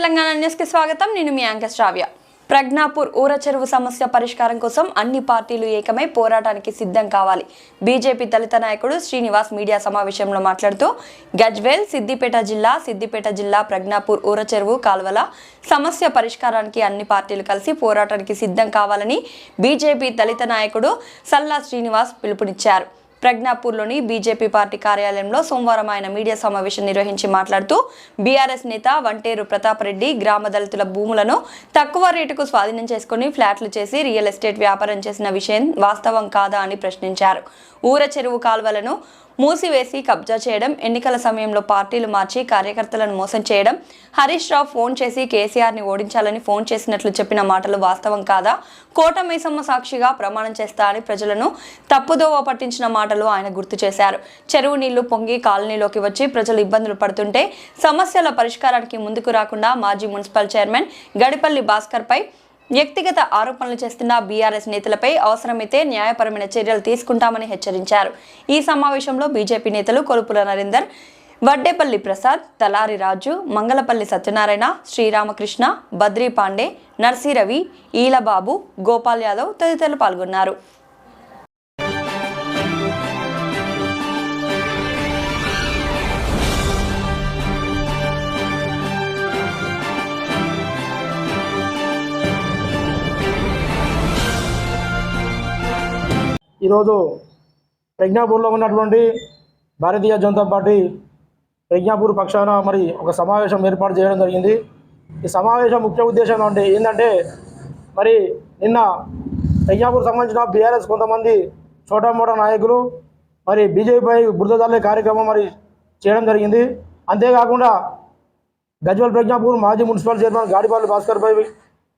తెలంగాణ న్యూస్కి స్వాగతం. నేను మీ యాంకర్ శ్రావ్య. ప్రజ్ఞాపూర్ ఊర చెరువు సమస్య పరిష్కారం కోసం అన్ని పార్టీలు ఏకమై పోరాటానికి సిద్ధం కావాలి. బీజేపీ దళిత నాయకుడు శ్రీనివాస్ మీడియా సమావేశంలో మాట్లాడుతూ గజ్వేల్ సిద్దిపేట జిల్లా సిద్దిపేట జిల్లా ప్రజ్ఞాపూర్ ఊర చెరువు కాల్వల సమస్య పరిష్కారానికి అన్ని పార్టీలు కలిసి పోరాటానికి సిద్ధం కావాలని బీజేపీ దళిత నాయకుడు సల్లా శ్రీనివాస్ పిలుపునిచ్చారు. ప్రజ్ఞాపూర్లోని బీజేపీ పార్టీ కార్యాలయంలో సోమవారం ఆయన మీడియా సమావేశం నిర్వహించి మాట్లాడుతూ బీఆర్ఎస్ నేత వంటేరు ప్రతాప్ రెడ్డి గ్రామ దళితుల భూములను తక్కువ రేటుకు స్వాధీనం చేసుకుని ఫ్లాట్లు చేసి రియల్ ఎస్టేట్ వ్యాపారం చేసిన విషయం వాస్తవం కాదా అని ప్రశ్నించారు. ఊర చెరువు కాల్వలను మూసివేసి కబ్జా చేయడం ఎన్నికల సమయంలో పార్టీలు మార్చి కార్యకర్తలను మోసం చేయడం. హరీష్ రావు ఫోన్ చేసి కేసీఆర్ని ఓడించాలని ఫోన్ చేసినట్లు చెప్పిన మాటలు వాస్తవం కాదా? కోటమైసమ్మ సాక్షిగా ప్రమాణం చేస్తా అని ప్రజలను తప్పుదోవ పట్టించిన మాటలు ఆయన గుర్తు చేశారు. చెరువు నీళ్ళు పొంగి కాలనీలోకి వచ్చి ప్రజలు ఇబ్బందులు పడుతుంటే సమస్యల పరిష్కారానికి ముందుకు రాకుండా మాజీ మున్సిపల్ చైర్మన్ గడిపల్లి భాస్కర్ పై వ్యక్తిగత ఆరోపణలు చేస్తున్న బీఆర్ఎస్ నేతలపై అవసరమైతే న్యాయపరమైన చర్యలు తీసుకుంటామని హెచ్చరించారు. ఈ సమావేశంలో బీజేపీ నేతలు కొలుపుల నరేందర్ వడ్డేపల్లి ప్రసాద్ తలారి రాజు మంగళపల్లి సత్యనారాయణ శ్రీరామకృష్ణ బద్రీ పాండే నర్సీరవి ఈలబాబు గోపాల్ యాదవ్ తదితరులు పాల్గొన్నారు. ఈరోజు ప్రజ్ఞాపూర్లో ఉన్నటువంటి భారతీయ జనతా పార్టీ ప్రజ్ఞాపూర్ పక్షాన మరి ఒక సమావేశం ఏర్పాటు చేయడం జరిగింది. ఈ సమావేశం ముఖ్య ఉద్దేశం అంటే ఏంటంటే మరి నిన్న ప్రజ్ఞాపూర్ సంబంధించిన బీఆర్ఎస్ కొంతమంది చోటా మోటా నాయకులు మరి బీజేపీపై బురదజల్లే కార్యక్రమం మరి చేయడం జరిగింది. అంతేకాకుండా గజ్వల్ ప్రజ్ఞాపూర్ మాజీ మున్సిపల్ చైర్మన్ గాడిపల్లి భాస్కర్పై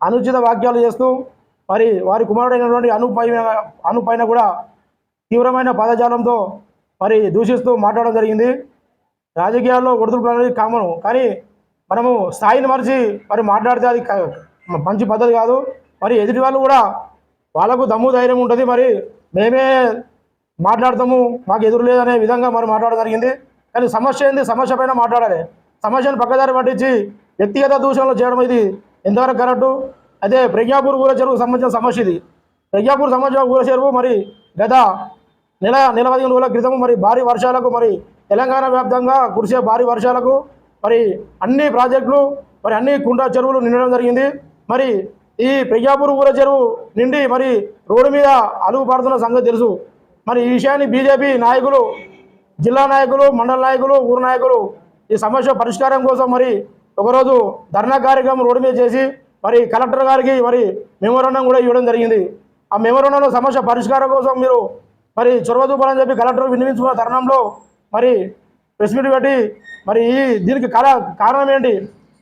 అనుచిత వ్యాఖ్యలు చేస్తూ మరి వారి కుమారుడైనటువంటి అనుపైన అనుపైన కూడా తీవ్రమైన పదజాలంతో మరి దూషిస్తూ మాట్లాడడం జరిగింది. రాజకీయాల్లో ఒడుతులు అనేది కామను. కానీ మనము స్థాయిని మరిచి మరి మాట్లాడితే అది మంచి పద్ధతి కాదు. మరి ఎదుటి వాళ్ళు కూడా వాళ్ళకు దమ్ము ధైర్యం ఉంటుంది. మరి మేమే మాట్లాడతాము మాకు ఎదురు లేదనే విధంగా మరి మాట్లాడడం జరిగింది. కానీ సమస్య ఏంది? సమస్య పైన మాట్లాడాలి. సమస్యను పక్కదారి పట్టించి వ్యక్తిగత దూషణలు చేయడం ఇది ఎంతవరకు కరెక్టు? అదే ప్రజ్ఞాపూర్ ఊర చెరువు సంబంధించిన సమస్య ఇది. ప్రజ్ఞాపూర్ సంబంధించిన ఊర చెరువు మరి గత నెల నెల పదిహేను రోజుల క్రితం మరి భారీ వర్షాలకు మరి తెలంగాణ వ్యాప్తంగా కురిసే భారీ వర్షాలకు మరి అన్ని ప్రాజెక్టులు మరి అన్ని కుండ చెరువులు నిండడం జరిగింది. మరి ఈ ప్రజ్ఞాపూర్ ఊర చెరువు నిండి మరి రోడ్డు మీద అలుగు పడుతున్న సంగతి తెలుసు. మరి ఈ విషయాన్ని బీజేపీ నాయకులు జిల్లా నాయకులు మండల నాయకులు ఊరు నాయకులు ఈ సమస్య పరిష్కారం కోసం మరి ఒకరోజు ధర్నా కార్యక్రమం రోడ్డు మీద చేసి మరి కలెక్టర్ గారికి మరి మెమోరాండం కూడా ఇవ్వడం జరిగింది. ఆ మెమోరాండంలో సమస్య పరిష్కారం కోసం మీరు మరి చొరవ చూపాలని చెప్పి కలెక్టర్ వినిపించుకున్న తరుణంలో మరి ప్రెస్ మీట్ పెట్టి మరి ఈ దీనికి కల కారణం ఏంటి?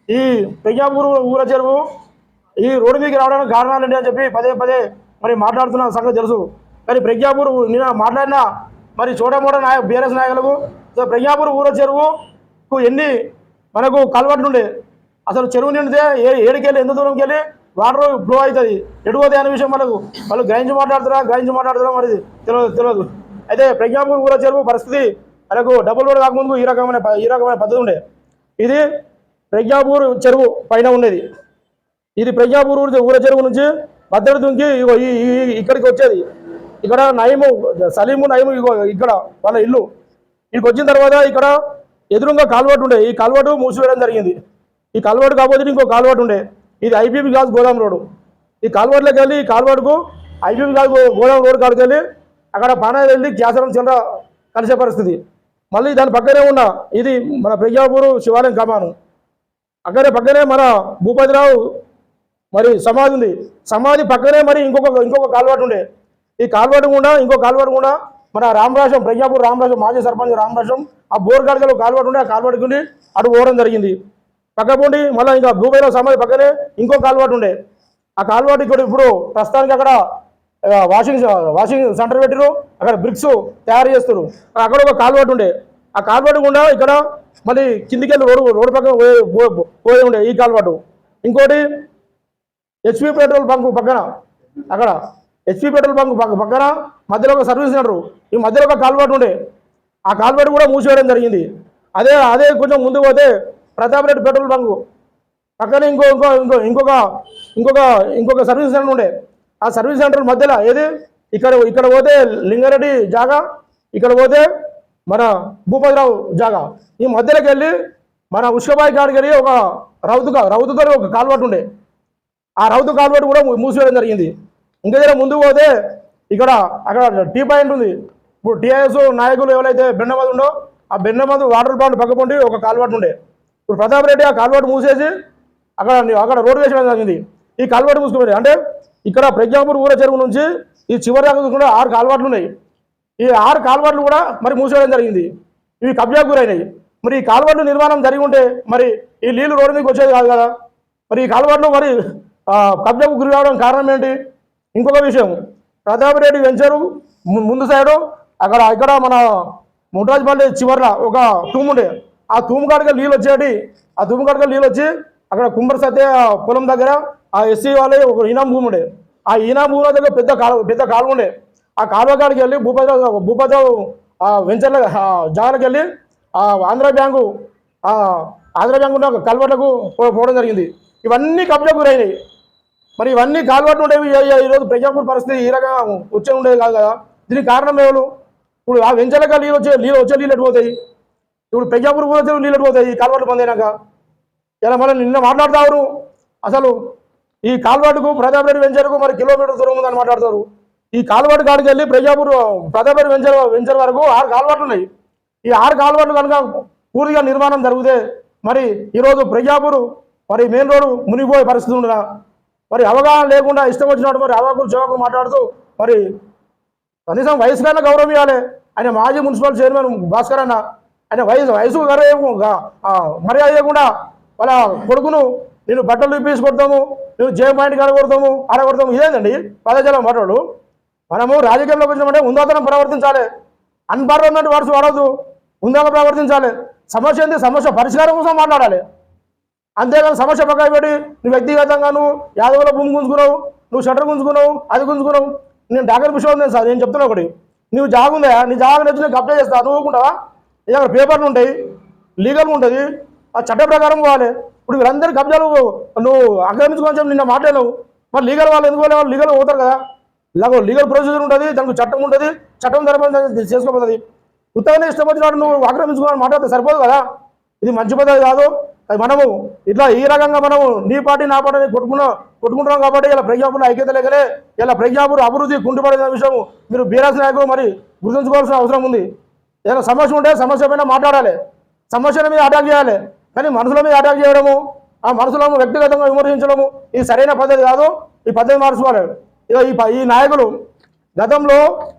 ఈ ప్రజ్ఞాపూర్ ఊర చెరువు ఈ రోడ్డు మీదకి రావడానికి కారణాలు ఏంటి అని చెప్పి పదే పదే మరి మాట్లాడుతున్న సంగతి తెలుసు. కానీ ప్రజ్ఞాపూర్ నిన్న మాట్లాడిన మరి చోటమోట నాయ బీఆర్ఎస్ నాయకులకు సో ప్రజ్ఞాపూర్ ఊర చెరువుకు ఎన్ని మనకు కలవట్లుండే అసలు చెరువు నిండితే ఏ ఏడికెళ్ళి ఎంత దూరంకి వెళ్ళి వాటర్ ఫ్లో అవుతుంది? ఎటుపోతే అనే విషయం మనకు వాళ్ళు గ్రహించి మాట్లాడుతారా గ్రహించి మాట్లాడుతారా మరి తెలియదు తెలియదు అయితే ప్రజ్ఞాపూర్ ఊర చెరువు పరిస్థితి మనకు డబుల్ రోడ్ కాకముందు ఈ రకమైన ఈ రకమైన పద్ధతి ఉండే. ఇది ప్రజ్ఞాపూర్ చెరువు పైన ఉండేది. ఇది ప్రజ్ఞాపూర్ ఊర చెరువు నుంచి మద్దతు దుంకి ఇక్కడికి వచ్చేది. ఇక్కడ నయము సలీము నయము ఇక్కడ వాళ్ళ ఇల్లు. ఇక్కడికి వచ్చిన తర్వాత ఇక్కడ ఎదురుగా కాల్వట్ ఉండే. ఈ కాల్వటు మూసివేయడం జరిగింది. ఈ కాల్వాడు కాకపోతే ఇంకో కాల్వాడు ఉండే. ఇది ఐబీపీ గాజ్ గోదాం రోడ్డు. ఈ కాల్వాడులోకి వెళ్ళి ఈ కాల్వాడుకు ఐపీపీ గాజ్ గో- గోదాం రోడ్ కాడికి వెళ్ళి అక్కడ పానా వెళ్ళి గ్యాసరం చిల్లర కలిసే పరిస్థితి. మళ్ళీ దాని పక్కనే ఉన్న ఇది మన ప్రజ్ఞాపూర్ శివాలయం కమాను. అక్కడే పక్కనే మన భూపతిరావు మరి సమాధి ఉంది. సమాధి పక్కనే మరి ఇంకొక ఇంకొక కాల్వాటు ఉండే. ఈ కాల్వాటు కూడా ఇంకో కాల్వాటు కూడా మన రామరాజం ప్రజ్ఞాపూర్ రామరాజం మాజీ సర్పంచ్ రామరాజం ఆ బోర్ కాడికలో కాల్వాటు ఉండే ఆ కాల్వాటుకు అటు పోవడం జరిగింది. పక్కపోండి మళ్ళీ ఇంకా భూపేలో సమాధి పక్కనే ఇంకో కాల్వాటు ఉండే. ఆ కాల్వాటు ఇక్కడ ఇప్పుడు ప్రస్తుతానికి అక్కడ వాషింగ్ వాషింగ్ సెంటర్ పెట్టిరు అక్కడ బ్రిక్స్ తయారు చేస్తారు అక్కడ ఒక కాల్వాటు ఉండే. ఆ కాల్వాటు కూడా ఇక్కడ మళ్ళీ కిందికి వెళ్ళి రోడ్డు రోడ్డు పక్కన పోయే- పో- ఉండే ఈ కాలువాటు. ఇంకోటి హెచ్పి పెట్రోల్ బంక్ పక్కన అక్కడ హెచ్పి పెట్రోల్ బంక్ పక్కన మధ్యలో ఒక సర్వీస్ సెంటర్ ఈ మధ్యలో ఒక కాల్వాటు ఉండే. ఆ కాల్వాటు కూడా మూసివేయడం జరిగింది. అదే అదే కొంచెం ముందు పోతే ప్రతాప్ రెడ్డి పెట్రోల్ బంక్. పక్కన ఇంకో ఇంకో ఇంకో ఇంకొక ఇంకొక ఇంకొక సర్వీస్ సెంటర్ ఉండే. ఆ సర్వీస్ సెంటర్ మధ్యలో ఏది? ఇక్కడ ఇక్కడ పోతే లింగారెడ్డి జాగా ఇక్కడ పోతే మన భూపతిరావు జాగా. ఈ మధ్యలోకి వెళ్ళి మన ఉష్కబాయి కాడికి ఒక రౌతుగా రౌతుతో ఒక కాల్వట్ ఉండే. ఆ రౌతు కాల్వట్ కూడా మూసివేయడం జరిగింది. ఇంకా జర ముందు పోతే ఇక్కడ అక్కడ టీ పాయింట్ ఉంది. ఇప్పుడు టీఐఎస్ నాయకులు ఎవరైతే బెండమది ఉండో ఆ బెండమది వాటర్ ప్లాంట్ పక్కపొంటి ఒక కాల్వట్ ఉండే. ఇప్పుడు ప్రతాప్ రెడ్డి ఆ కాల్వర్ట్ మూసేసి అక్కడ అక్కడ రోడ్డు వేసడం జరిగింది. ఈ కాల్వర్ట్ మూసుకుపోయి అంటే ఇక్కడ ప్రజ్ఞాపూర్ ఊర చెరువు నుంచి ఈ చివరి దాకా చూసుకుంటే ఆరు కాల్వట్లు ఉన్నాయి. ఈ ఆరు కాల్వట్లు కూడా మరి మూసేయడం జరిగింది. ఇవి కబ్జా గురైనాయి మరి ఈ కాల్వట్లు నిర్మాణం జరిగి ఉంటే మరి ఈ నీళ్ళు రోడ్డు మీదకి వచ్చేది కాదు కదా. మరి ఈ కాల్వట్లు మరి ఆ, కబ్జాకు గురి కావడం కారణం ఏంటి? ఇంకొక విషయం. ప్రతాప్ రెడ్డి వెంచరు ముందు సైడు అక్కడ ఇక్కడ మన ముఠరాజ్పల్లి చివరిలో ఒక టూమ్ ఉండే. ఆ తూము నీళ్ళు వచ్చేటి ఆ తూము నీళ్ళు వచ్చి అక్కడ కుమ్మరి సత్య పొలం దగ్గర ఆ ఎస్సీ వాళ్ళ ఒక ఈనాం భూమి ఉండే. ఆ ఈనాం భూమి దగ్గర పెద్ద కాలువ పెద్ద కాలువ ఉండే. ఆ కాలువ కాడికి వెళ్ళి భూపతి భూపతి వెంచర్ల జాగ్రత్తకి వెళ్ళి ఆ ఆంధ్ర బ్యాంకు ఆ ఆంధ్ర బ్యాంకు ఉన్న కల్వర్లకు పోవడం జరిగింది. ఇవన్నీ కబ్జా గురైనాయి. మరి ఇవన్నీ కాలువట్లు ఉండేవి ఈ- ఈరోజు ప్రజాపూర్ పరిస్థితి ఈ రకంగా వచ్చే ఉండేది కాదు కదా. దీనికి కారణం ఎవరు? ఇప్పుడు ఆ వెంచలక నీళ్ళు వచ్చే నీళ్ళు వచ్చే నీళ్ళు ఎటు ఇప్పుడు ప్రజాపూర్ పోతే నీళ్ళు ఎటు పోతాయి ఈ కాల్వట్లు బంద్ ఇలా మళ్ళీ నిన్న మాట్లాడతారు. అసలు ఈ కాల్వాటుకు ప్రజాపేట వెంచర్కు మరి కిలోమీటర్ దూరం ఉందని మాట్లాడతారు. ఈ కాల్వాటు కాడికి వెళ్ళి ప్రజాపూర్ ప్రజాపేట వెంచర్ వెంచర్ వరకు ఆరు కాల్వాట్లు ఉన్నాయి. ఈ ఆరు కాల్వాట్లు కనుక పూర్తిగా నిర్మాణం జరిగితే మరి ఈరోజు ప్రజాపూర్ మరి మెయిన్ రోడ్డు మునిగిపోయే పరిస్థితి ఉండదా మరి అవగాహన లేకుండా ఇష్టం వచ్చినట్టు మరి అవకులు చోకులు మాట్లాడుతూ మరి కనీసం వయసు గౌరవం ఇవ్వాలి ఆయన మాజీ మున్సిపల్ చైర్మన్ భాస్కర్ అన్న ఆయన వయసు వయసు గౌరవం మర్యాద లేకుండా వాళ్ళ కొడుకును నేను బట్టలు ఇప్పేసి కొడతాము నేను జే పాయింట్ కాడ కొడతాము ఆడ కొడతాము ఇదేందండి? పదజాలం మాట్లాడు. మనము రాజకీయంలోకి వచ్చినామంటే ఉందాతనం ప్రవర్తించాలి. అన్పర్వం ఉన్నట్టు వరుస వాడద్దు. ఉందాక ప్రవర్తించాలి. సమస్య ఏంది? సమస్య పరిష్కారం కోసం మాట్లాడాలి. అంతేగాని సమస్య పక్కన పెట్టి నువ్వు వ్యక్తిగతంగా నువ్వు యాదవుల భూమి గుంజుకున్నావు నువ్వు షటర్ గుంజుకున్నావు అది గుంజుకున్నావు. నేను డాక్టర్ విషయం సార్ నేను చెప్తున్నా ఒకటి. నువ్వు జాగుందా నీ జాగు నచ్చి నేను కబ్జా చేస్తా. నువ్వుకుంటావా ఊరుకుంటావా పేపర్లు ఉంటాయి లీగల్గా ఉంటుంది. ఆ చట్ట ప్రకారం పోవాలి. ఇప్పుడు వీళ్ళందరూ కబ్జాలు నువ్వు ఆక్రమించుకొని నిన్న మాట్లాడలేవు మరి లీగల్ వాళ్ళు ఎందుకు వాళ్ళు లీగల్ పోతారు కదా. ఇలాగో లీగల్ ప్రొసీజర్ ఉంటుంది దానికి చట్టం ఉంటుంది చట్టం ధర్మం చేసుకోబోతుంది. ఉత్తగానే ఇష్టం నువ్వు ఆక్రమించుకోవాలని మాట్లాడితే సరిపోదు కదా. ఇది మంచి పద్ధతి కాదు. అది మనము ఇట్లా ఈ రకంగా మనము నీ పార్టీ నా పార్టీ కొట్టుకున్న కొట్టుకున్నాం కొట్టుకుంటున్నాం కాబట్టి ఇలా ప్రజాపూర్ ఐక్యత లేకలే. ఇలా ప్రజాపూర్ అభివృద్ధి కుంటుపడిన విషయం మీరు బీరాస్ నాయకులు మరి గుర్తుంచుకోవాల్సిన అవసరం ఉంది. ఏదైనా సమస్య ఉంటే సమస్య పైన మాట్లాడాలి. సమస్యల మీద అటాక్ చేయాలి. కానీ మనుషుల మీద అటాక్ చేయడము ఆ మనుషులను వ్యక్తిగతంగా విమర్శించడము ఇది సరైన పద్ధతి కాదు. ఈ పద్ధతి మార్చుకోవాలి. ఇక ఈ ప- ఈ నాయకులు గతంలో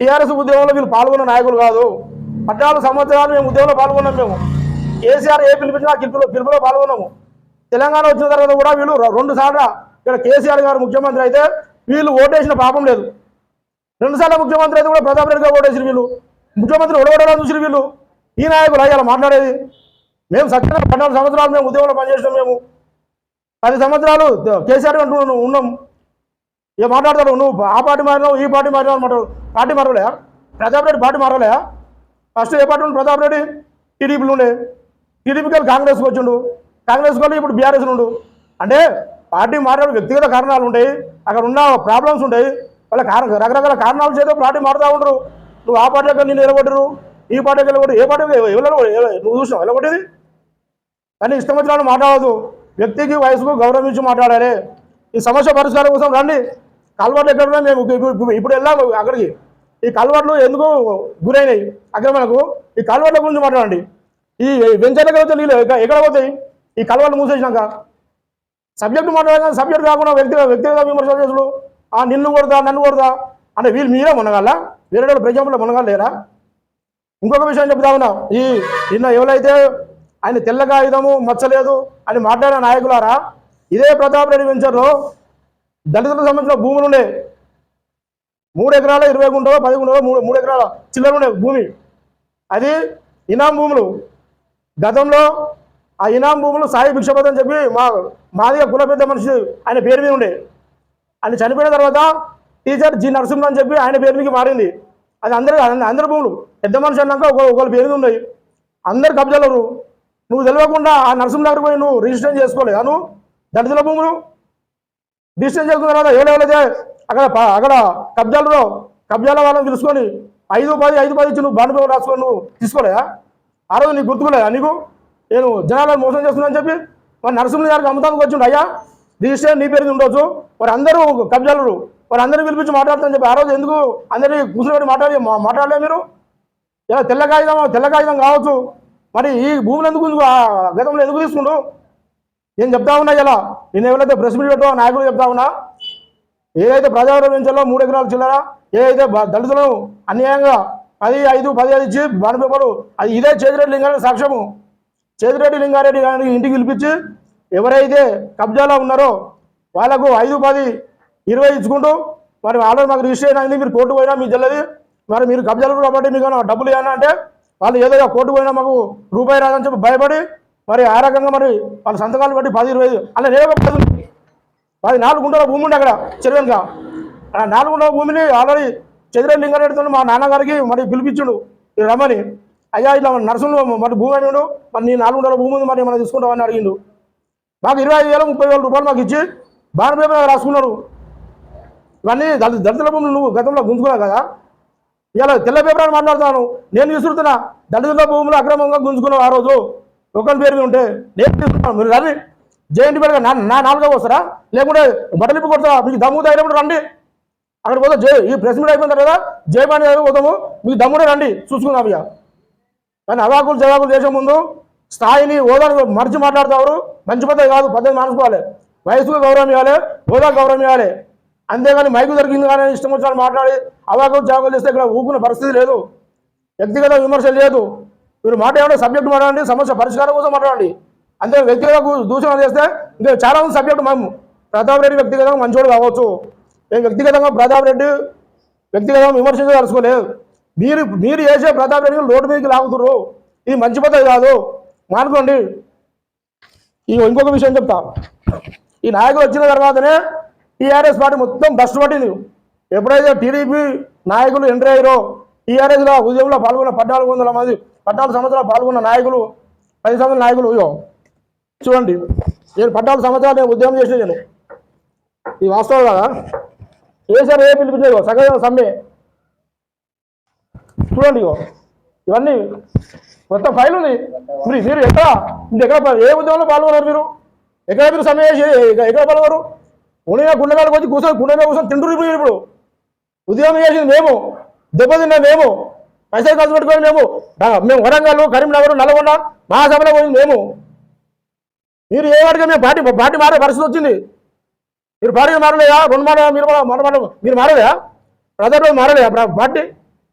టీఆర్ఎస్ ఉద్యమంలో వీళ్ళు పాల్గొన్న నాయకులు కాదు. పద్నాలుగు సంవత్సరాలు మేము ఉద్యమంలో పాల్గొన్నాం మేము. కేసీఆర్ ఏ పిలిపించినా పిలుపులో పిలుపులో పాల్గొన్నాము. తెలంగాణ వచ్చిన తర్వాత కూడా వీళ్ళు రెండు సార్లు ఇక్కడ కేసీఆర్ గారు ముఖ్యమంత్రి అయితే వీళ్ళు ఓటేసిన పాపం లేదు. రెండుసార్లు ముఖ్యమంత్రి అయితే కూడా ప్రతాప్ రెడ్డి గారు ఓటేసిన వీళ్ళు. ముఖ్యమంత్రి ఓడగొడాలని చూసిన వీళ్ళు. ఈ నాయకులు అయ్యాల మాట్లాడేది. మేము సత్యంగా పద్నాలుగు సంవత్సరాలు మేము ఉద్యోగంలో పనిచేసినాం మేము. పది సంవత్సరాలు కేసీఆర్ అంటూ ఉన్నాం ఇక మాట్లాడతాడు? నువ్వు ఆ పార్టీ మారినావు ఈ పార్టీ మారినావు అనమాట పార్టీ మారలే ప్రతాప్ రెడ్డి పార్టీ మారలే ఫస్ట్ ఏ పార్టీ ఉండి? ప్రతాప్ రెడ్డి టీడీపీలో ఉండే. టీడీపీకి వెళ్ళి కాంగ్రెస్కి వచ్చిండు. కాంగ్రెస్ వాళ్ళు ఇప్పుడు బీఆర్ఎస్ ఉండు. అంటే పార్టీ మారడం వ్యక్తిగత కారణాలు ఉంటాయి. అక్కడ ఉన్న ప్రాబ్లమ్స్ ఉంటాయి. వాళ్ళ కారణ రకరకాల కారణాలు చేత పార్టీ మారుతూ ఉంటారు. నువ్వు ఆ పార్టీకి నిన్ను నిలబడరు ఈ పాటకు వెళ్ళబడి ఏ పాట నువ్వు చూసినావు? వెళ్ళబడేది కానీ ఇష్టం వచ్చిన మాట్లాడదు వ్యక్తికి వయసుకు గౌరవం ఇచ్చి మాట్లాడాలి. ఈ సమస్య పరిష్కారం కోసం రండి. కల్వర్లు ఎక్కడ మేము ఇప్పుడు- ఇప్పుడు- వెళ్ళాము అక్కడికి. ఈ కల్వర్లు ఎందుకు గురైనాయి? అక్రమణకు. ఈ కల్వర్ల గురించి మాట్లాడండి. ఈ వెంచర్లకు వచ్చే నీళ్ళు ఎక్కడ పోతాయి? ఈ కల్వర్లు మూసేసినాక. సబ్జెక్టు మాట్లాడగా సబ్జెక్ట్ కాకుండా వ్యక్తిగత వ్యక్తిగత విమర్శలు చేసుడు ఆ నిన్ను కొడతా నన్ను కొడతా. అంటే వీళ్ళు మీరే మునగాల? వేరే ప్రజాపులో మునగలేరా ఇంకొక విషయం చెప్తా ఉన్నా. ఈ నిన్న ఎవరైతే ఆయన తెల్లగా ఆయుధము మచ్చలేదు అని మాట్లాడిన నాయకులారా ఇదే ప్రతాప్ రెడ్డి వెంచర్లో దళితులకు సంబంధించిన భూములు ఉండే. మూడు ఎకరాల ఇరవై గుంటలో పది గుంటలో మూడు మూడు ఎకరాల చిల్లర ఉండే భూమి. అది ఇనాం భూములు. గతంలో ఆ ఇనాం భూములు సాయి భిక్షపతి అని చెప్పి మా మాదిగా కుల పెద్ద మనిషి ఆయన పేరు మీద ఉండే. ఆయన చనిపోయిన తర్వాత టీచర్ జి నరసింహ అని చెప్పి ఆయన పేరు మారింది. అది అందరి అందరి భూములు. పెద్ద మనిషి అన్నాక ఒక ఒకళ్ళ పేరు ఉన్నాయి అందరు కబ్జాలు నువ్వు తెలియకుండా ఆ నరసింహ దగ్గర పోయి నువ్వు రిజిస్ట్రేషన్ చేసుకోలేదు అను దళితుల భూములు. రిజిస్ట్రేషన్ చేసుకున్న తర్వాత ఎవరెవరైతే అక్కడ ప- అక్కడ కబ్జాలలో కబ్జాల వాళ్ళని తెలుసుకొని ఐదు పది ఐదు పది ఇచ్చి నువ్వు బాండ్ పేపర్ రాసుకొని నువ్వు తీసుకోలేదా? ఆ రోజు నీకు గుర్తుకోలేదా నీకు? నేను జనాలను మోసం చేస్తున్నానని చెప్పి మరి నరసింహ గారికి అమ్మతానికి వచ్చిండు. అయ్యా రిజిస్ట్రేషన్ నీ పేరు ఉండొచ్చు. మరి అందరూ కబ్జాలు మరి అందరూ పిలిపించి మాట్లాడుతానని చెప్పి ఆ రోజు ఎందుకు అందరినీ కూర్చోబెట్టి మాట్లాడి మా- మాట్లాడలే మీరు? ఇలా తెల్ల కాగితం తెల్ల కాగితం కావచ్చు. మరి ఈ భూములు ఎందుకు ఆ గతంలో ఎందుకు తీసుకుంటూ నేను చెప్తా ఉన్నా ఇలా. నేను ఎవరైతే ప్రెస్ మీట్ పెట్టో నాయకులు చెప్తా ఉన్నా. ఏదైతే ప్రజావరణ మూడు ఎకరాలు చిల్లర ఏదైతే దళితులను అన్యాయంగా పది ఐదు పది ఐదు ఇచ్చి బాణ అది ఇదే చేతిరెడ్డి లింగారెడ్డి సాక్ష్యము. చేతిరెడ్డి లింగారెడ్డి గారిని ఇంటికి పిలిపించి ఎవరైతే కబ్జాలో ఉన్నారో వాళ్ళకు ఐదు పది ఇరవై ఇచ్చుకుంటూ మరి ఆల్రెడీ మాకు రిజిస్ట్రేషన్ అయింది మీరు కోర్టు పోయినా మీ తెలియదు. మరి మీరు కబ్జాలు కాబట్టి మీకు డబ్బులు ఇవ్వనా అంటే వాళ్ళు ఏదో కోర్టు పోయినా మాకు రూపాయి రాదని చెప్పి భయపడి మరి ఆ రకంగా మరి వాళ్ళ సంతకాలు బట్టి పది ఇరవై ఐదు అలా నేను ఒక పది పది నాలుగు గుంటల భూమి ఉండే అక్కడ చెరువుగా ఆ నాలుగు గుంటల భూమిని ఆల్రెడీ చంద్ర లింగారెడ్డితో మా నాన్నగారికి మరి పిలిపించుడు రమ్మని. అయ్యా ఇట్లా నర్సులు మరి భూమి అడిగాడు మరి నీ నాలుగు గుంటల భూమి ఉంది మరి మనం తీసుకుంటామని అడిగిండు. మాకు ఇరవై ఐదు వేల ముప్పై వేల రూపాయలు మాకు ఇచ్చి బాణ పేపర్ రాసుకున్నాడు. ఇవన్నీ దళిత దళితుల భూములు నువ్వు గతంలో గుంజుకున్నావు కదా? ఇలా తెల్ల పేపర్ అని మాట్లాడుతాను నేను విసురుతున్నా దళితుల భూములు అక్రమంగా గుంజుకున్నావు ఆ రోజు. ఒకరి పేరు మీద ఉంటే నేను తీసుకున్నాను మీరు రండి. జేఎన్టీ పేరుగా నా నా నాలుగో వస్తారా? లేకుంటే బట్టలిప్పి కొడతారా మీకు దమ్ము ధైర్యం రండి. అక్కడ పోతే జే ఈ ప్రెస్ మీట్ అయిపోయిన తర్వాత జయబాణి దగ్గర పోతాము. మీకు దమ్ముడే రండి. చూసుకుందాం ఇక. కానీ అవాకులు జవాకులు చేసే ముందు స్థాయిని హోదాను మరిచి మాట్లాడతారు. మంచి పద్ధతి కాదు. పద్ధతి మానుకోవాలి. వయసుకు గౌరవం ఇవ్వాలి. హోదా గౌరవం ఇవ్వాలి. అంతేగాని మైకు దొరికింది కానీ ఇష్టం వచ్చినట్టు మాట్లాడి అవాకులు జవాకులు చేస్తే ఇక్కడ ఊకున్న పరిస్థితి లేదు. వ్యక్తిగత విమర్శలు లేదు మీరు మాట్లాడండి సబ్జెక్ట్ మాట్లాడండి సమస్య పరిష్కారం కోసం మాట్లాడండి. అంతే వ్యక్తిగత దూషణ చేస్తే ఇంకా చాలా మంది సబ్జెక్ట్ మేము ప్రతాప్ రెడ్డి వ్యక్తిగతంగా మంచోడు కావచ్చు. నేను వ్యక్తిగతంగా ప్రతాప్ రెడ్డి వ్యక్తిగతంగా విమర్శించదలుచుకోలేదు. మీరు మీరు చేసే ప్రతాప్ రెడ్డి రోడ్డు మీదకి లాగుతురు ఇది మంచి పద్ధతి కాదు. మానుకోండి. ఈ ఇంకొక విషయం చెప్తా. ఈ నాయకులు వచ్చిన తర్వాతనే టీఆర్ఎస్ పార్టీ మొత్తం డస్ట్ పట్టింది. ఎప్పుడైతే టీడీపీ నాయకులు ఎంటర్ అయ్యారో టీఆర్ఎస్లో ఉద్యమంలో పాల్గొన్న పద్నాలుగు వందల మంది పద్నాలుగు సంవత్సరాలు పాల్గొన్న నాయకులు పది సంవత్సరాల నాయకులు ఇగో చూడండి. నేను పద్నాలుగు సంవత్సరాలు నేను ఉద్యమం చేసిన నేను. ఇది వాస్తవం కదా? ఏ సార్ ఏ పిలిపించలేదు సగం సమ్మె. చూడండి ఇగో ఇవన్నీ మొత్తం ఫైల్ ఉంది. మీరు మీరు ఎక్కడ ఎక్కడ ఏ ఉద్యమంలో పాల్గొన్నారు మీరు? ఎక్కడ మీరు సమ్మె ఎక్కడ- పాల్గొరు ఉనిగా గుండెగాడికి వచ్చి కూర్చొని గుండెగా కూర్చొని తింటూ ఇప్పుడు ఇప్పుడు. ఉద్యమం చేసింది మేము దెబ్బతిన్నా మేము పైసలు ఖర్చు పెట్టుకొని మేము. మేము వరంగల్ కరీంనగర్ నల్గొండ మహాసభలో పోయింది మేము. మీరు ఏ వాడిగా మేము పార్టీ పార్టీ మారే పరిస్థితి వచ్చింది. మీరు పార్టీ మారలేదా? రెండు మాట మీరు కూడా మాట మీరు మారలేదా? ప్రజలు మారలేదా? పార్టీ?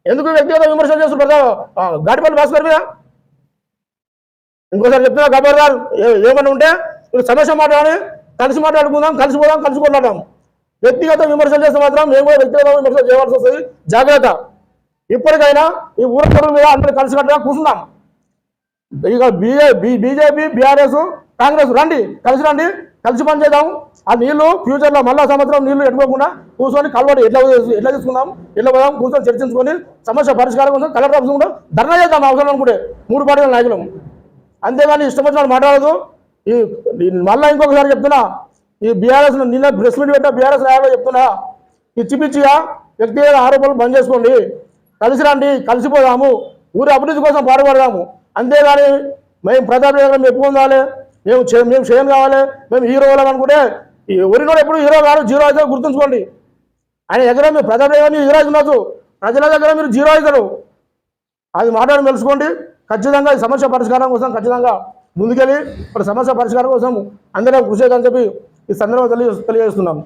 ఎందుకు వ్యక్తిగత విమర్శలు చేస్తున్నారు గాటిపల్లి గాడిపల్లి భాస్కర్ మీద? ఇంకోసారి చెప్తున్నా గబర్దార్ ఏమన్నా ఉంటే మీరు సమస్య మాట్లాడాలి. కలిసి మాట్లాడుకుందాం కలిసి పోదాం కలిసి కొట్లాడదాం. వ్యక్తిగత విమర్శలు చేస్తే మాత్రం మేము కూడా వ్యక్తిగత విమర్శలు చేయవలసి వస్తుంది. జాగ్రత్త. ఇప్పటికైనా ఈ ఊరకరుల మీద అందరూ కలిసి కట్టుగా కూర్చుందాం. ఇక బీజే బీజేపీ బీఆర్ఎస్ కాంగ్రెస్ రండి కలిసి రండి కలిసి పనిచేద్దాం ఆ నీళ్ళు ఫ్యూచర్లో మళ్ళా సంవత్సరం నీళ్ళు ఎట్టుకోకుండా కూర్చొని కలవడి ఎట్లా ఎట్లా తీసుకుందాం ఎట్లా పోదాం కూర్చొని చర్చించుకొని సమస్య పరిష్కారం కోసం కలెక్టర్ ఆఫీస్ కూడా ధర్నా చేద్దాం అవసరం అనుకుంటే మూడు పార్టీల నాయకులం. అంతేగాని ఇష్టం వచ్చినట్టు మాట్లాడదు. ఈ మళ్ళీ ఇంకొకసారి చెప్తున్నా ఈ బీఆర్ఎస్ నిన్న ప్రెస్ మీట్ పెట్టిన బీఆర్ఎస్ నాయకులు చెప్తున్నా పిచ్చి పిచ్చిగా వ్యక్తిగత ఆరోపణలు బంద్ చేసుకోండి. కలిసి రండి కలిసిపోదాము ఊరి అభివృద్ధి కోసం పాటుపడదాము. అంతేగాని మేము ప్రతాప్ రెడ్డి గారు మెప్పుకుందాలి మేము మేము చేయం కావాలి మేము హీరో అనుకుంటే ఈ ఊరినోడు ఎప్పుడు హీరో కాదు జీరో అయితే గుర్తుంచుకోండి. ఆయన దగ్గర మీరు ప్రతాప్ రెడ్డి గారిని హీరో అవుతున్నారు ప్రజల దగ్గర మీరు జీరో అవుతారు. అది మాట్లాడి తెలుసుకోండి ఖచ్చితంగా ఈ సమస్య పరిష్కారం కోసం ఖచ్చితంగా ముందుకెళ్ళి ఇప్పుడు సమస్య పరిష్కారం కోసం అందరం కృషి చేయాలని చెప్పి ఈ సందర్భంగా తెలియ తెలియజేస్తున్నాం